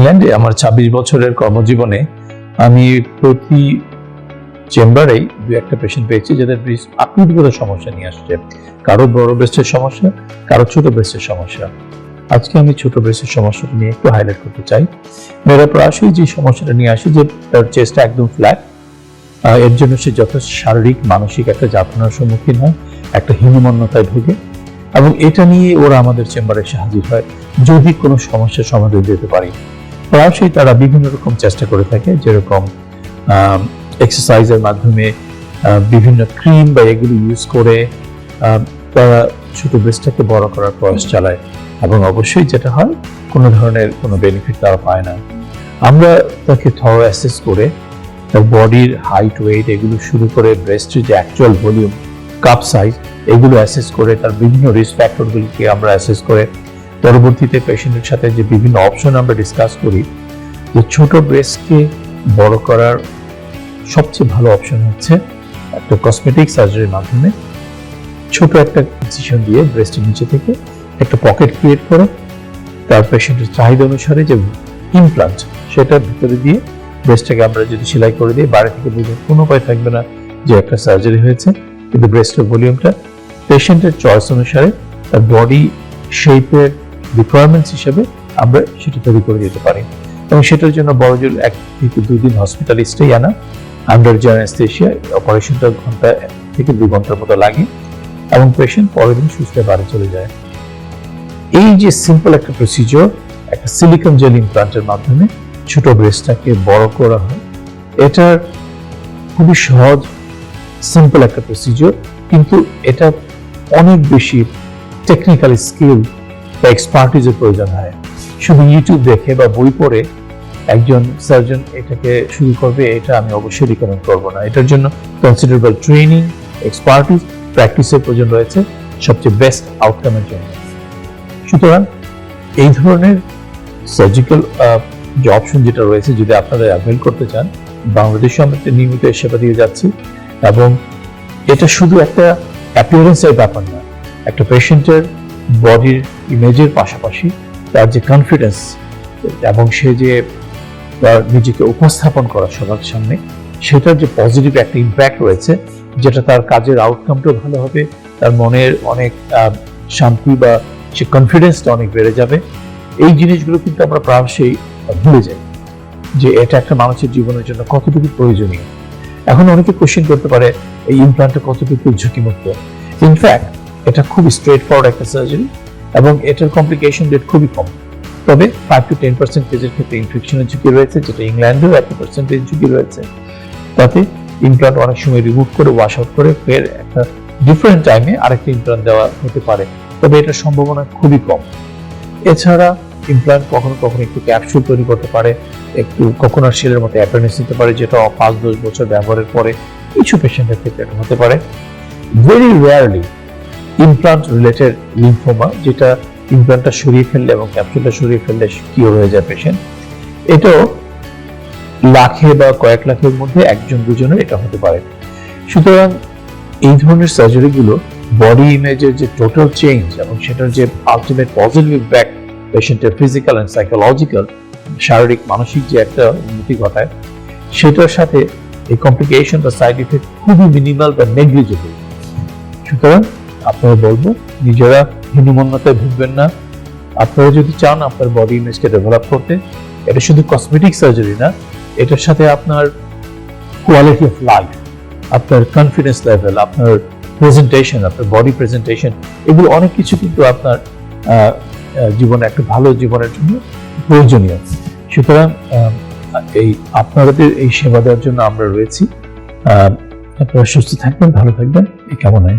ইংল্যান্ডে আমার ছাব্বিশ বছরের কর্মজীবনে আমি প্রতি চেম্বারেই দু একটা পেশেন্ট পেয়েছি যাদের আকৃতিগত সমস্যা নিয়ে আসছে। কারও বড় ব্রেস্টের সমস্যা, কারও ছোট ব্রেস্টের সমস্যা। আজকে আমি ছোট ব্রেস্টের সমস্যাটা নিয়ে একটু হাইলাইট করতে চাই। মেয়েরা প্রায়শই যে সমস্যাটা নিয়ে আসে যে তার চেস্টটা একদম ফ্ল্যাট এর জন্য সে যথেষ্ট শারীরিক, মানসিক একটা যাতনার সম্মুখীন হয়, একটা হীনমন্যতায় ভুগে এবং এটা নিয়ে ওরা আমাদের চেম্বারে হাজির হয়। যদি কোনো সমস্যার সমাধান দিতে পারি। প্রায়শই তারা বিভিন্ন রকম চেষ্টা করে থাকে, যেরকম এক্সারসাইজের মাধ্যমে বিভিন্ন ক্রিম বা এগুলো ইউজ করে তারা ছোট ব্রেস্টটাকে বড় করার প্রয়াস চালায় এবং অবশ্যই যেটা হয়, কোনো ধরনের কোনো বেনিফিট তারা পায় না। আমরা তাকে থর অ্যাসেস করে, তার বডির হাইট ওয়েট এগুলো শুরু করে ব্রেস্টের যে অ্যাকচুয়াল ভলিউম কাপ সাইজ এগুলো অ্যাসেস করে, তার বিভিন্ন রিস্ক ফ্যাক্টরগুলিকে আমরা অ্যাসেস করে পরবর্তীতে পেশেন্টের সাথে যে বিভিন্ন অপশন আমরা ডিসকাস করি, যে ছোট ব্রেস্টকে বড় করার সবচেয়ে ভালো অপশন হচ্ছে একটা কসমেটিক সার্জারির মাধ্যমে ছোট একটা ইনসিশন দিয়ে ব্রেস্টের নিচে থেকে একটা পকেট ক্রিয়েট করে, তার পেশেন্টের চাহিদা অনুসারে যে ইমপ্লান্ট সেটা ভিতরে দিয়ে ব্রেস্টটাকে আমরা যদি সেলাই করে দিই, বাইরে থেকে বুঝে কোনো উপায় থাকবে না যে একটা সার্জারি হয়েছে, কিন্তু ব্রেস্টের ভলিউমটা পেশেন্টের চয়েস অনুসারে তার বডি শেপের রিকোয়ারমেন্টস হিসেবে আমরা সেটা তৈরি করে দিতে পারি। এবং সেটার জন্য বড় জোর এক থেকে দুই দিন হসপিটালে স্টেই আনা আন্ডার জেনারেস্টেশিয়া অপারেশনটা ঘণ্টা থেকে দুই ঘণ্টার মতো লাগে এবং পেশেন্ট পরের দিন সুস্থ বাড়ি চলে যায়। এই যে সিম্পল একটা প্রসিজিওর একটা সিলিকন জেল ইমপ্লান্টের মাধ্যমে ছোট ব্রেস্টটাকে বড় করা হয় এটার খুবই সহজ সিম্পল একটা প্রসিজিওর কিন্তু এটা অনেক বেশি টেকনিক্যাল স্কিল বা এক্সপার্টিজের প্রয়োজন হয়। শুধু ইউটিউব দেখে বা বই পড়ে একজন সার্জন এটাকে শুরু করবে, এটা আমি অবশ্যই রিকমেন্ড করব না। এটার জন্য কনসিডারেবল ট্রেনিং এক্সপার্টিস প্র্যাকটিসের প্রয়োজন রয়েছে, সবচেয়ে বেস্ট আউটকামের জন্য। সুতরাং এই ধরনের সার্জিক্যাল যে অপশন যেটা রয়েছে, যদি আপনারা অ্যাভেল করতে চান বাংলাদেশে আমরা নিয়মিত সেবা দিয়ে যাচ্ছি এবং এটা শুধু একটা অ্যাপিয়ারেন্সের ব্যাপার না, একটা পেশেন্টের বডির ইমেজের পাশাপাশি তার যে কনফিডেন্স এবং সে যে তার নিজেকে উপস্থাপন করা সবার সামনে, সেটার যে পজিটিভ একটা ইম্প্যাক্ট রয়েছে, যেটা তার কাজের আউটকামটাও ভালো হবে, তার মনের অনেক শান্তি বা সে কনফিডেন্সটা অনেক বেড়ে যাবে। এই জিনিসগুলো কিন্তু আমরা প্রায়শই ভুলে যাই যে এটা একটা মানুষের জীবনের জন্য কতটুকু প্রয়োজনীয়। এখন অনেকে কোশ্চেন করতে পারে, এই ইমপ্লান্টটা কতটুকু ঝুঁকিমুক্ত? ইনফ্যাক্ট এটা খুব স্ট্রেট ফরওয়ার্ড একটা সার্জারি এবং এটার কমপ্লিকেশন রেট খুবই কম। তবে ফাইভ টু টেন পার্সেন্টেজের ক্ষেত্রে ইনফেকশনের ঝুঁকি রয়েছে, যেটা ইংল্যান্ডেও একটা পার্সেন্টেজ ঝুঁকি রয়েছে। তাতে ইমপ্লান্ট অনেক সময় রিমুভ করে ওয়াশ আউট করে ফের একটা ডিফারেন্ট টাইমে আরেকটা ইমপ্লান্ট দেওয়া হতে পারে। তবে এটার সম্ভাবনা খুবই কম। এছাড়া ইমপ্লান্ট কখনো কখনো একটু ক্যাপসুল তৈরি করতে পারে, একটু কোকোনাট শেলের মতো অ্যাপেন্ডিক্স নিতে পারে, যেটা পাঁচ দশ বছর ব্যবহারের পরে কিছু পেশেন্টের ক্ষেত্রে হতে পারে। Very rarely implant related lymphoma যেটা ইমপ্লান্টটা সরিয়ে ফেললে এবং ক্যাপসুলটা সরিয়ে ফেললে কিওর হয়ে যায় পেশেন্ট এটাও লাখে বা কয়েক লাখের মধ্যে একজন দুজনের এটা হতে পারে। সুতরাং এই ধরনের সার্জারিগুলো বডি ইমেজের যে টোটাল চেঞ্জ এবং সেটার যে আলটিমেট পজিটিভ ইম্প্যাক্ট পেশেন্টের ফিজিক্যাল অ্যান্ড সাইকোলজিক্যাল শারীরিক, মানসিক যে একটা উন্নতি ঘটায়, সেটার সাথে এই কমপ্লিকেশন বা সাইড ইফেক্ট খুবই মিনিমাল বা নেগলিজেবল সুতরাং আপনারা বলব, নিজেরা হীনমন্যতায় ভুগবেন না। আপনারা যদি চান আপনার বডি ইমেজকে ডেভেলপ করতে, এটা শুধু কসমেটিক সার্জারি না, এটার সাথে আপনার কোয়ালিটি অফ লাইফ আপনার কনফিডেন্স লেভেল আপনার প্রেজেন্টেশন আপনার বডি প্রেজেন্টেশন এগুলো অনেক কিছু কিন্তু আপনার জীবনে একটা ভালো জীবনের জন্য প্রয়োজনীয়। সুতরাং এই আপনাদের এই সেবা দেওয়ার জন্য আমরা রয়েছি। আপনারা সুস্থ থাকবেন, ভালো থাকবেন, এই কামনায়।